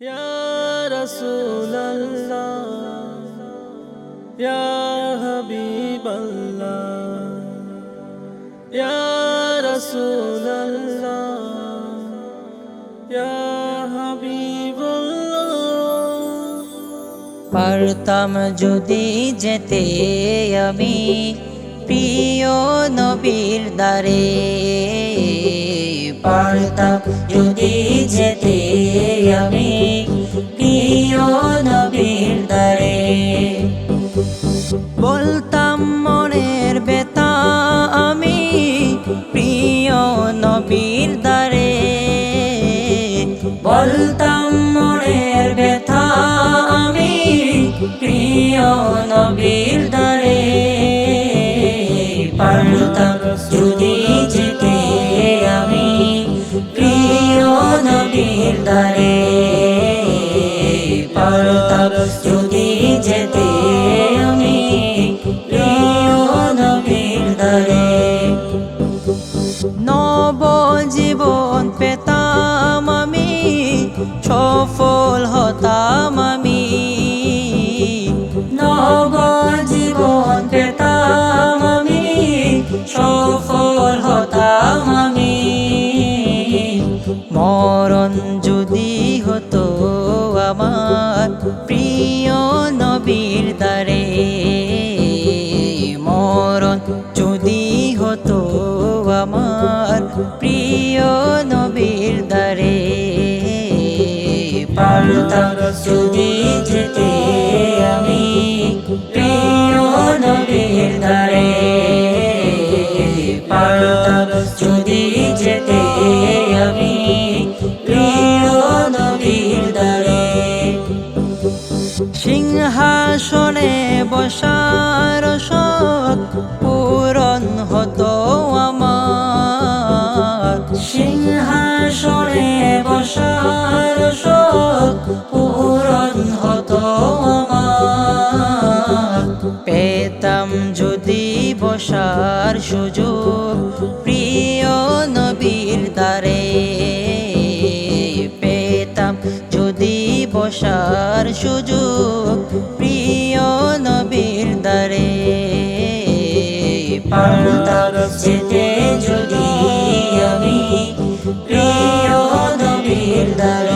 يا رسول الله يا حبيب الله يا رسول الله يا حبيب الله পারতাম যদি যেতে আমি প্রিয় নবীর দ্বারে পারতাম যদি যেতে আমি নবীর দ্বারে পারতাম যদি যেতে আমি। প্রিয় নবীর দ্বারে পারতাম যদি যেতে আমি। প্রিয় নবীর দ্বারে নব জীবন পেতাম যদি হতো আমার প্রিয় নবীর দ্বারে পারতাম যদি যেতে আমি প্রিয় নবীর দ্বারে পারতাম যদি যেতে আমি প্রিয় নবীর দ্বারে। সিংহাসনে বসার সিংহাসনে বসার শখ পূরণ হতো আমার। পেতাম যদি বসার সুযোগ প্রিয় নবীর দ্বারে। পেতাম যদি বসার সুযোগ প্রিয় নবীর দ্বারে। পারতাম সুন্দর